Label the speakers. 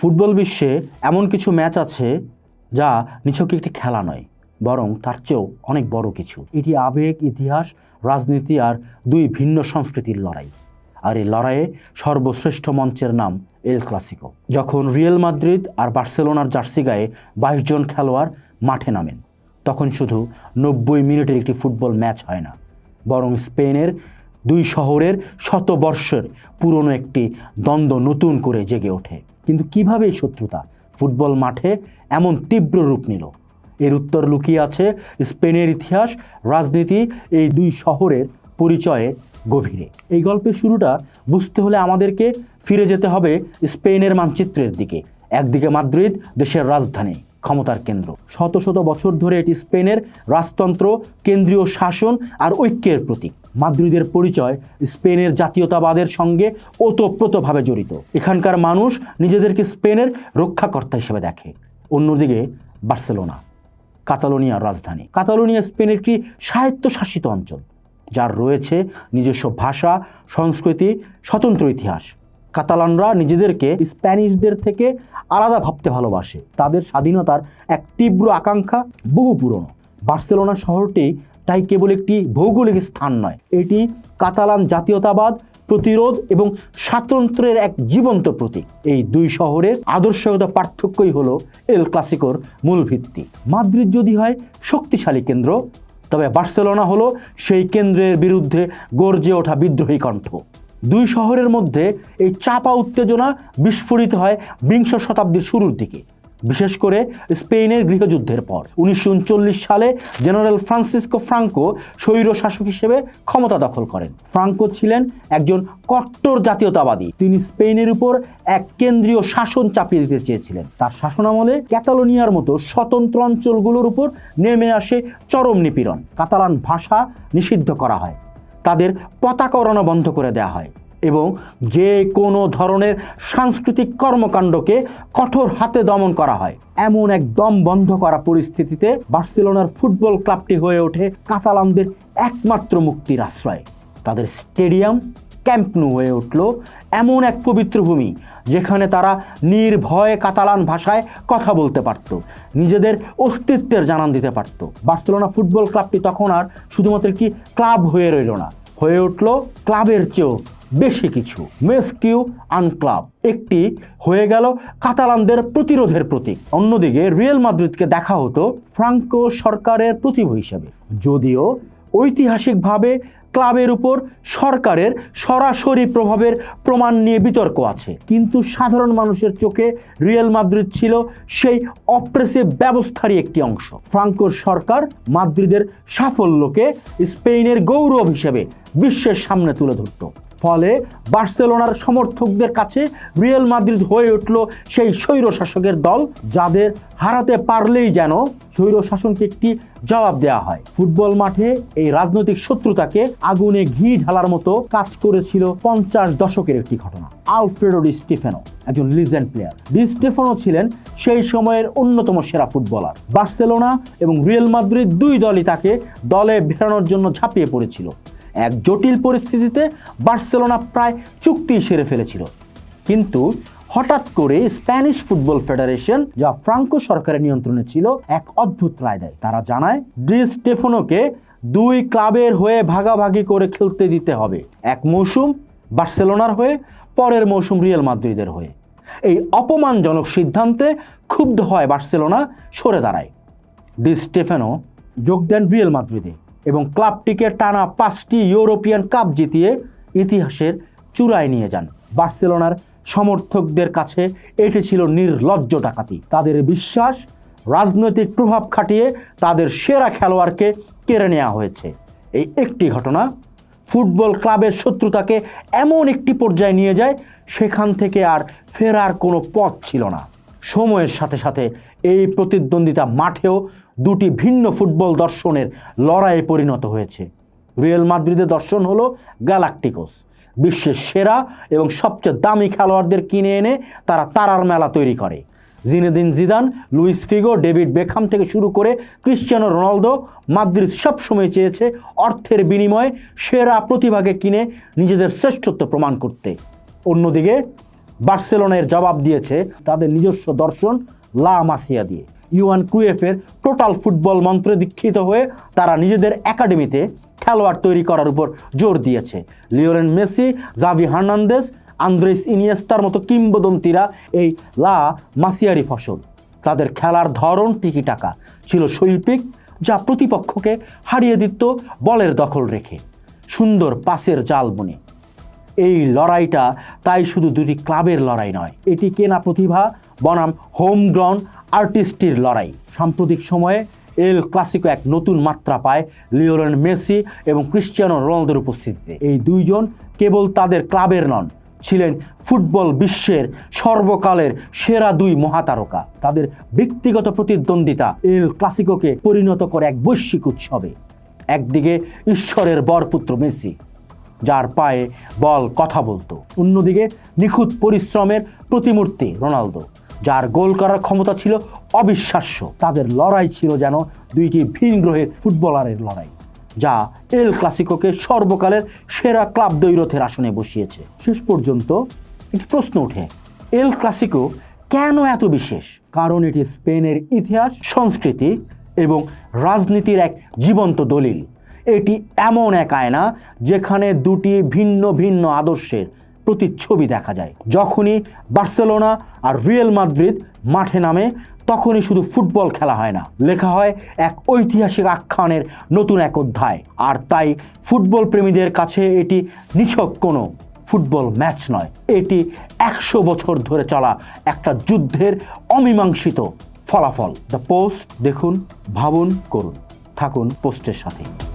Speaker 1: Football বিশ্বে এমন কিছু ম্যাচ আছে যা নিছক একটি খেলা নয়, বরং তার চেয়েও অনেক বড় কিছু। এটি আবেগ, ইতিহাস, রাজনীতি আর দুই ভিন্ন সংস্কৃতির লড়াই। আর এই লড়াইয়ে সর্বশ্রেষ্ঠ মঞ্চের নাম এল ক্লাসিকো, যখন রিয়েল মাদ্রিদ আর বার্সেলোনার জার্সি গায়ে বাইশ জন খেলোয়াড় মাঠে নামেন। তখন শুধু নব্বই মিনিটের একটি ফুটবল ম্যাচ হয় না, বরং স্পেনের দুই শহরের শত বর্ষের পুরনো একটি দ্বন্দ্ব নতুন করে জেগে ওঠে। কিন্তু কীভাবে এই শত্রুতা? ফুটবল মাঠে এমন তীব্র রূপ নিল। এর উত্তর লুকিয়ে আছে স্পেনের ইতিহাস, রাজনীতি, এই দুই শহরের পরিচয়ে গভীরে। এই গল্পের শুরুটা বুঝতে হলে আমাদেরকে ফিরে যেতে হবে স্পেনের মানচিত্রের দিকে। একদিকে মাদ্রিদ, দেশের রাজধানী, ক্ষমতার কেন্দ্র। শত শত বছর ধরে এটি স্পেনের রাজতন্ত্র, কেন্দ্রীয় শাসন আর ঐক্যের প্রতীক। মাদ্রিদের পরিচয় স্পেনের জাতীয়তাবাদের সঙ্গে ওতপ্রোতভাবে জড়িত। এখানকার মানুষ নিজেদেরকে স্পেনের রক্ষাকর্তা হিসেবে দেখে। অন্যদিকে বার্সেলোনা, কাতালোনিয়ার রাজধানী। কাতালোনিয়া স্পেনের একটি স্বায়ত্তশাসিত অঞ্চল, যার রয়েছে নিজস্ব ভাষা, সংস্কৃতি, স্বতন্ত্র ইতিহাস। কাতালানরা নিজেদেরকে স্প্যানিশদের থেকে আলাদা ভাবতে ভালোবাসে। তাদের স্বাধীনতার এক তীব্র আকাঙ্ক্ষা বহু পুরনো। বার্সেলোনা শহরটি তাই কেবল একটি ভৌগোলিক স্থান নয়, এটি কাতালান জাতীয়তাবাদ, প্রতিরোধ এবং স্বাতন্ত্র্যের এক জীবন্ত প্রতীক। এই দুই শহরের আদর্শগত পার্থক্যই হলো এল ক্লাসিকোর মূল ভিত্তি। মাদ্রিদ যদি হয় শক্তিশালী কেন্দ্র, তবে বার্সেলোনা হলো সেই কেন্দ্রের বিরুদ্ধে গর্জে ওঠা বিদ্রোহী কণ্ঠ। দুই শহরের মধ্যে এই চাপা উত্তেজনা বিস্ফোরিত হয় বিংশ শতাব্দীর শুরুর দিকে। বিশেষ করে স্পেনের গৃহযুদ্ধের পর। উনিশশো উনচল্লিশ সালে জেনারেল ফ্রান্সিসকো ফ্রাঙ্কো স্বৈর শাসক হিসেবে ক্ষমতা দখল করেন। ফ্রাঙ্কো ছিলেন একজন কট্টর জাতীয়তাবাদী। তিনি স্পেনের উপর এক কেন্দ্রীয় শাসন চাপিয়ে দিতে চেয়েছিলেন। তার শাসনামলে ক্যাটালোনিয়ার মতো স্বতন্ত্র অঞ্চলগুলোর উপর নেমে আসে চরম নিপীড়ন। কাতালান ভাষা নিষিদ্ধ করা হয়। তাদের পতাকা ওড়ানো বন্ধ করে দেওয়া হয়। এবং যে কোনো ধরনের সাংস্কৃতিক কর্মকাণ্ডকে কঠোর হাতে দমন করা হয়। এমন এক দম বন্ধ করা পরিস্থিতিতে বার্সেলোনার ফুটবল ক্লাবটি হয়ে ওঠে কাতালানদের একমাত্র মুক্তির আশ্রয়। তাদের স্টেডিয়াম ক্যাম্পনু হয়ে উঠল এমন এক পবিত্র ভূমি, যেখানে তারা নির্ভয়ে কাতালান ভাষায় কথা বলতে পারত, নিজেদের অস্তিত্বের জানান দিতে পারত। বার্সেলোনা ফুটবল ক্লাবটি তখন আর শুধুমাত্র একটি ক্লাব হয়ে রইল না, হয়ে উঠল ক্লাবের চেয়েও বেশি কিছু। মেসকিউ আনক্লাব একটি হয়ে গেল কাতালানদের প্রতিরোধের প্রতীক। অন্যদিকে রিয়েল মাদ্রিদকে দেখা হতো ফ্রাঙ্কো সরকারের প্রতিভ হিসেবে। যদিও ঐতিহাসিকভাবে ক্লাবের উপর সরকারের সরাসরি প্রভাবের প্রমাণ নিয়ে বিতর্ক আছে। কিন্তু সাধারণ মানুষের চোখে রিয়েল মাদ্রিদ ছিল সেই অপ্রেসিভ ব্যবস্থারই একটি অংশ। ফ্রাঙ্কোর সরকার মাদ্রিদের সাফল্যকে স্পেনের গৌরব হিসেবে বিশ্বের সামনে তুলে ধরত। ফলে বার্সেলোনার সমর্থকদের কাছে রিয়েল মাদ্রিদ হয়ে উঠল সেই স্বৈর শাসকের দল, যাদের হারাতে পারলেই যেন স্বৈর শাসনকে একটি জবাব দেওয়া হয়। ফুটবল মাঠে এই রাজনৈতিক শত্রুতাকে আগুনে ঘি ঢালার মতো কাজ করেছিল পঞ্চাশ দশকের একটি ঘটনা, আলফ্রেডো ডি স্টিফেনো, একজন লিজেন্ড প্লেয়ার ডি স্টেফানো ছিলেন সেই সময়ের অন্যতম সেরা ফুটবলার। বার্সেলোনা এবং রিয়েল মাদ্রিদ দুই দলই তাকে দলে ফেরানোর জন্য ঝাঁপিয়ে পড়েছিল। এক জটিল পরিস্থিতিতে বার্সেলোনা প্রায় চুক্তি সেরে ফেলেছিল। কিন্তু হঠাৎ করে স্প্যানিশ ফুটবল ফেডারেশন, যা ফ্রাঙ্কো সরকারের নিয়ন্ত্রণে ছিল, এক অদ্ভুত রায় দেয়। তারা জানায়, ডি স্টেফানোকে দুই ক্লাবের হয়ে ভাগাভাগি করে খেলতে দিতে হবে। এক মৌসুম বার্সেলোনার হয়ে, পরের মৌসুম রিয়েল মাদ্রিদের হয়ে। এই অপমানজনক সিদ্ধান্তে ক্ষুব্ধ হয় বার্সেলোনা, সরে দাঁড়ায়। ডি স্টেফেনো যোগ দেন রিয়েল মাদ্রিদে। এবং ক্লাবটিকে টানা পাঁচটি ইউরোপিয়ান কাপ জিতিয়ে ইতিহাসের চূড়ায় নিয়ে যান। বার্সেলোনার সমর্থকদের কাছে এটি ছিল নির্লজ্জ ডাকাতি। তাদের বিশ্বাস, রাজনৈতিক প্রভাব খাটিয়ে তাদের সেরা খেলোয়াড়কে কেড়ে নেওয়া হয়েছে। এই একটি ঘটনা ফুটবল ক্লাবের শত্রুতাকে এমন একটি পর্যায়ে নিয়ে যায়, সেখান থেকে আর ফেরার কোনো পথ ছিল না। সময়ের সাথে সাথে এই প্রতিদ্বন্দ্বিতা মাঠেও দুটি ভিন্ন ফুটবল দর্শনের লড়াইয়ে পরিণত হয়েছে। রিয়েল মাদ্রিদের দর্শন হলো গ্যালাকটিকোস বিশ্বের সেরা এবং সবচেয়ে দামি খেলোয়াড়দের কিনে এনে তারা তারার মেলা তৈরি করে। Zinedine Zidane, Luis Figo, David Beckham থেকে শুরু করে ক্রিশ্চিয়ানো রোনালদো মাদ্রিদ সবসময় চেয়েছে অর্থের বিনিময়ে সেরা প্রতিভাকে কিনে নিজেদের শ্রেষ্ঠত্ব প্রমাণ করতে। অন্যদিকে বার্সেলোনার জবাব দিয়েছে তাদের নিজস্ব দর্শন লা মাসিয়া দিয়ে। ইউয়ান ক্রুয়েফের টোটাল ফুটবল মন্ত্রে দীক্ষিত হয়ে তারা নিজেদের একাডেমিতে খেলোয়াড় তৈরি করার উপর জোর দিয়েছে। Lionel Messi, Xavi Hernandez Andres ইনিয়েস্তার মতো কিংবদন্তিরা এই লা মাসিয়ারি ফসল। তাদের খেলার ধরন টিকি টাকা ছিল শৈল্পিক, যা প্রতিপক্ষকে হারিয়ে দিত বলের দখল রেখে। সুন্দর পাসের জাল বুনে এই লড়াইটা তাই শুধু দুটি ক্লাবের লড়াই নয়। এটি কেনা প্রতিভা, বনাম হোম গ্রাউন্ড আর্টিস্টির লড়াই। সাম্প্রতিক সময়ে এল ক্লাসিকো এক নতুন মাত্রা পায় লিওরেন মেসি এবং ক্রিশ্চিয়ানো রোনালদোর উপস্থিতিতে। এই দুইজন কেবল তাদের ক্লাবের নন, ছিলেন ফুটবল বিশ্বের সর্বকালের সেরা দুই মহাতারকা। তাদের ব্যক্তিগত প্রতিদ্বন্দ্বিতা এল ক্লাসিকোকে পরিণত করে এক বৈশ্বিক উৎসবে। একদিকে ঈশ্বরের বরপুত্র মেসি যার পায়ে বল কথা বলতো। অন্যদিকে নিখুঁত পরিশ্রমের প্রতিমূর্তি রোনালদো, যার গোল করার ক্ষমতা ছিল অবিশ্বাস্য। তাদের লড়াই ছিল যেন দুইটি ভিন গ্রহের ফুটবলারের লড়াই, যা এল ক্লাসিকোকে সর্বকালের সেরা ক্লাব দৈরথের আসনে বসিয়েছে। শেষ পর্যন্ত একটি প্রশ্ন ওঠে, এল ক্লাসিকো কেন এত বিশেষ? কারণ এটি স্পেনের ইতিহাস, সংস্কৃতি এবং রাজনীতির এক জীবন্ত দলিল। এটি এমন এক আয়না যেখানে দুটি ভিন্ন ভিন্ন আদর্শের প্রতিচ্ছবি দেখা যায়। যখনই বার্সেলোনা আর রিয়েল মাদ্রিদ মাঠে নামে, তখনই শুধু ফুটবল খেলা হয় না। লেখা হয় এক ঐতিহাসিক আখ্যানের নতুন এক অধ্যায়। আর তাই ফুটবল প্রেমীদের কাছে এটি নিছক কোনো ফুটবল ম্যাচ নয়। এটি একশো বছর ধরে চলা একটা যুদ্ধের অমীমাংসিত ফলাফল। দ্য পোস্ট দেখুন, ভাবুন, করুন। থাকুন পোস্টের সাথে।